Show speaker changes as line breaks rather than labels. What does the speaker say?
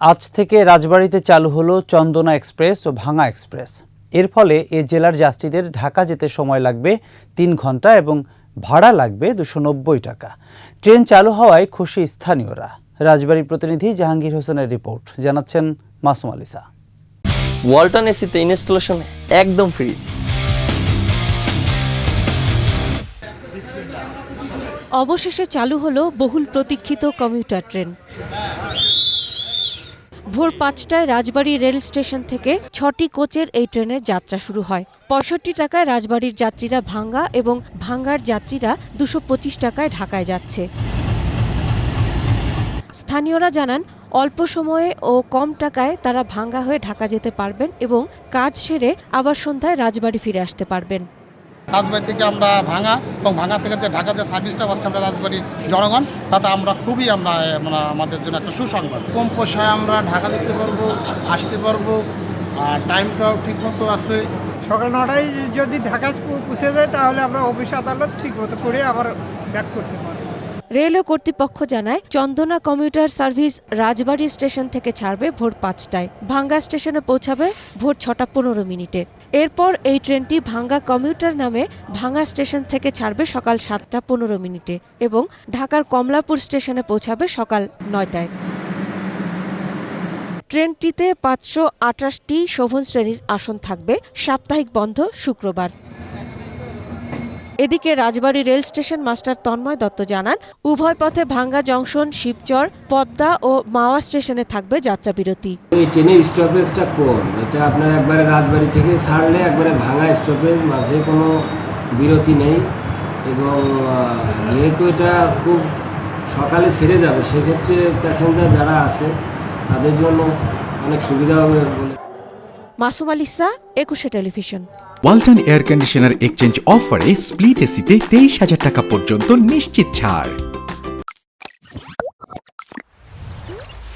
আজ থেকে রাজবাড়িতে চালু হলো চন্দনা এক্সপ্রেস ও ভাঙা এক্সপ্রেস। এর ফলে এ জেলার যাত্রীদের ঢাকা যেতে সময় লাগবে তিন ঘণ্টা এবং ভাড়া লাগবে দুশো নব্বই টাকা। ট্রেন চালু হওয়ায় খুশি স্থানীয়রা। রাজবাড়ির প্রতিনিধি জাহাঙ্গীর হোসেনের রিপোর্ট। জানাচ্ছেন মাসুম আলিসা।
ওয়ালটন এসিতে ইনস্টলেশন একদম ফ্রি।
অবশেষে চালু হলো বহুল প্রতীক্ষিত কমিউটার ট্রেন। ভোর পাঁচটায় রাজবাড়ী রেল স্টেশন থেকে ছটি কোচের এই ট্রেনের যাত্রা শুরু হয়। পঁয়ষট্টি টাকায় রাজবাড়ির যাত্রীরা ভাঙ্গা এবং ভাঙ্গার যাত্রীরা দুশো টাকায় ঢাকায় যাচ্ছে। স্থানীয়রা জানান, অল্প সময়ে ও কম টাকায় তারা ভাঙ্গা হয়ে ঢাকা যেতে পারবেন এবং কাজ সেরে আবার সন্ধ্যায় রাজবাড়ি ফিরে আসতে পারবেন।
রাজবাড়ি থেকে আমরা ভাঙা এবং ভাঙা থেকে যে ঢাকা যে সার্ভিসটা পাচ্ছি আমরা রাজবাড়ির জনগণ তাতে আমরা খুবই আমরা মানে আমাদের জন্য একটা সুসংবাদ।
কম পয়সায় আমরা ঢাকা যেতে পারব আসতে পারব আর টাইমটাও ঠিক মতো আছে।
সকাল নটায় যদি ঢাকায় পুষে পৌঁছে যায় তাহলে আমরা অফিস আদালত ঠিক মতো করে আবার ব্যাক করতে পারব।
রেল কর্তৃপক্ষ জানায়, Chandana commuter service Rajbari station থেকে ছাড়বে ভোর পাঁচটায়। ভাঙ্গা স্টেশনে পৌঁছাবে ভোর ছটা পনেরো মিনিটে। এরপর এই ট্রেনটি ভাঙ্গা কমিউটার নামে ভাঙ্গা স্টেশন থেকে ছাড়বে সকাল সাতটা পনেরো মিনিটে এবং ঢাকার কমলাপুর স্টেশনে পৌঁছাবে সকাল নয়টায়। ট্রেনটিতে পাঁচশো আটাশটি শোভন শ্রেণির আসন থাকবে। সাপ্তাহিক বন্ধ শুক্রবার। এদিকে Rajbari rail station master Tanmoy Dutta জানান উভয় পথে ভাঙ্গা জংশন শিবচর পদ্মা ও মাওয়া স্টেশনে থাকবে যাত্রাবিরতি।
এই ট্রেনের স্টপেজটা কম এটা আপনার একবারে রাজবাড়ি থেকে ছাড়লে একবারে ভাঙা স্টপেজ মাঝে কোনো বিরতি নেই। এবং যেহেতু এটা খুব সকালে ছেড়ে যাবে সেক্ষেত্রে প্যাসেঞ্জার যারা আছে তাদের জন্য অনেক সুবিধা হবে বলে।
Masum Alisa Ekushey television.
Walton air conditioner exchange অফারে স্প্লিট এসিতে তেইশ হাজার টাকা পর্যন্ত নিশ্চিত ছাড়।